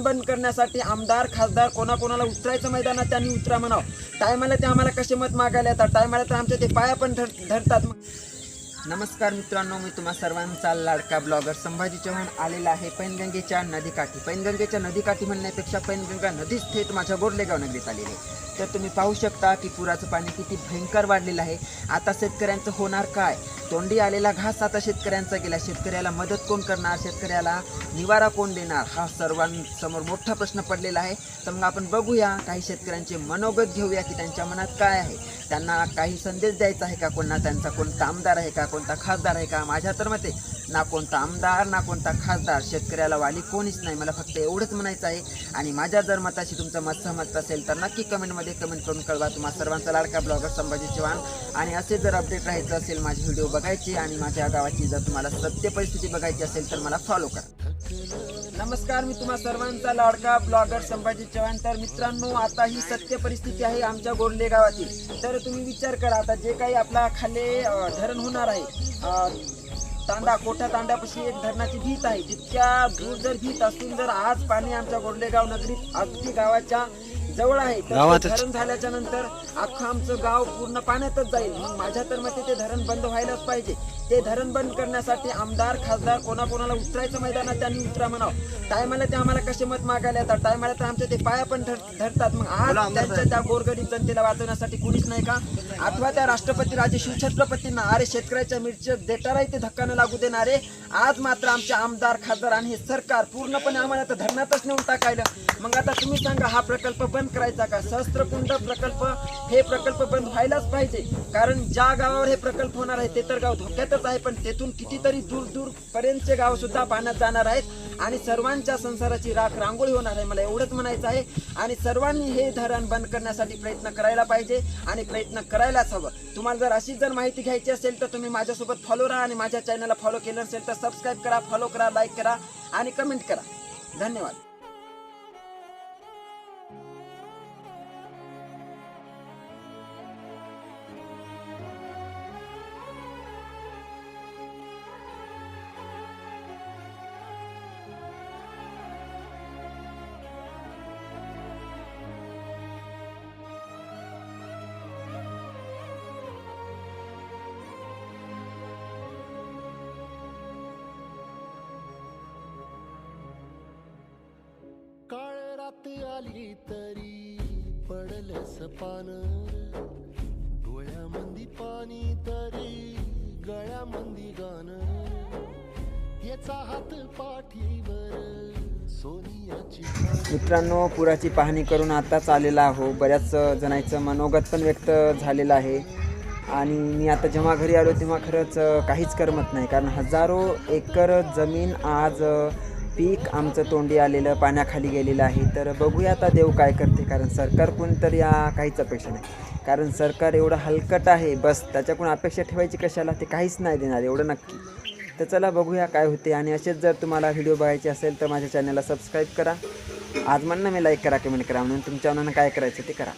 धरण बंद करण्यासाठी आमदार खासदार कोणाकोणाला उतरायचं मैदानात त्यांनी उतरा म्हणावं. टायमाला ते आम्हाला कसे मत मागायला येतात? टायमाला तर आमच्या ते पाया पण धर धरतात. मग नमस्कार मित्रांनो मी तुम्हा सर्वांचा लाडका ब्लॉगर संभाजी चव्हाण आलेला आहे पैनगंगेच्या नदीकाठी. पैनगंगेच्या नदीकाठी म्हणण्यापेक्षा पैनगंगा नदीच थेट माझ्या गोडलेगाव नगरीत आलेली आहे. तर तुम्ही पाहू शकता की पुराचं पाणी किती भयंकर वाढलेलं आहे. आता शेतकऱ्यांचं होणार काय? तोंडी आलेला घास आता शेतकऱ्यांचा गेला. शेतकऱ्याला मदत कोण करणार? शेतकऱ्याला निवारा कोण देणार? हा सर्वांसमोर मोठा प्रश्न पडलेला आहे. तर मग आपण बघूया काही शेतकऱ्यांचे मनोगत घेऊया की त्यांच्या मनात काय आहे. त्यांना काही संदेश द्यायचा आहे का कोणा त्यांचा कोणता आमदार आहे का? कोणता खासदार आहे का? माझ्या तर मते ना कोणता आमदार ना कोणता खासदार शेतकऱ्याला वाली कोणीच नाही. मला फक्त एवढंच म्हणायचं आहे. आणि माझ्या जर मताशी तुमचं मत सहमत असेल तर नक्की कमेंटमध्ये कमेंट करून कळवा. तुम्हाला सर्वांचा लाडका ब्लॉगर संभाजी चव्हाण. आणि असे जर अपडेट राहायचं असेल माझे व्हिडिओ बघायचे आणि माझ्या गावाची जर तुम्हाला सत्य परिस्थिती बघायची असेल तर मला फॉलो करा. नमस्कार मी तुम्हा सर्वांचा लाडका ब्लॉगर संभाजी चव्हाण. तर मित्रांनो आता ही सत्य परिस्थिती आहे आमच्या गोरले गावातील. तर तुम्ही विचार करा आता जे काही आपला खाली धरण होणार आहे तांडा कोठा तांड्यापाशी एक धरणाची भीत आहे? तितक्या दूर जर भीत असून जर आज पाणी आमच्या गोडलेगाव नगरीत अगदी गावाच्या जवळ आहे तर ते धरण झाल्याच्यानंतर अख्खं आमचं गाव पूर्ण पाण्यातच जाईल. मग माझ्या तर मते ते धरण बंद व्हायलाच पाहिजे. ते धरण बंद करण्यासाठी आमदार खासदार कोणाकोणाला उतरायचं मैदानात त्यांनी उतरा म्हणावं. टायमाला ते आम्हाला कसे मत मागायला येतात? टायमाला तर आमच्या ते पाया पण धर- धरतात. मग आज त्यांच्या त्या गोरगरीब जनतेला वाचवण्यासाठी कुणीच नाही का? अथवा त्या राष्ट्रपती राजे शिवछत्रपतींना अरे शेतकऱ्याच्या मिरच्या देटाराही ते धक्का न लागू देणारे आज मात्र आमचे आमदार खासदार आणि हे सरकार पूर्णपणे आम्हाला तर धरणातच नेऊन टाकायला. मग आता तुम्ही सांगा हा प्रकल्प बंद करायचा का? सहस्त्रकुंड प्रकल्प हे प्रकल्प बंद व्हायलाच पाहिजे. कारण ज्या गावावर हे प्रकल्प होणार आहे ते तर गाव धोक्यातच आहे पण तेथून कितीतरी दूर दूर पर्यंतचे गाव सुद्धा पाण्यात जाणार आहेत. आणि सर्वांच्या संसाराची राख रांगोळी होणार आहे मला एवढंच म्हणायचं आहे. आणि सर्वांनी हे धरण बंद करण्यासाठी प्रयत्न करायला पाहिजे आणि प्रयत्न करायलाच हवं. तुम्हाला जर अशी जर माहिती घ्यायची असेल तर तुम्ही माझ्यासोबत फॉलो राहा आणि माझ्या चॅनलला फॉलो केलं असेल तर सबस्क्राईब करा फॉलो करा लाईक करा आणि कमेंट करा. धन्यवाद. रात आली तरी पडलस पान डोळ्यामंदी पाणी तरी गळ्यामंदी गाण याचा हात पाठीवर मित्रांनो पुराची पाहणी करून आताच आलेला आहो. बऱ्याच जणांचं मनोगत पण व्यक्त झालेलं आहे. आणि मी आता जेव्हा घरी आलो तेव्हा खरंच काहीच करमत नाही. कारण हजारो एकर जमीन आज पीक आमचं तोंडी आलेलं पाण्याखाली गेलेलं आहे. तर बघूया आता देव काय करते. कारण सरकारकडून तर या काहीच अपेक्षा नाही. कारण सरकार एवढं हलकट आहे. बस त्याच्याकडून अपेक्षा ठेवायची कशाला? ते काहीच नाही देणार एवढं नक्की. तर चला बघूया काय होते. आणि असेच जर तुम्हाला व्हिडिओ बघायचे असेल तर माझ्या चॅनलला सबस्क्राईब करा. आज म्हणणं मी लाईक करा कमेंट करा. म्हणून तुमच्या मनानं काय करायचं ते करा.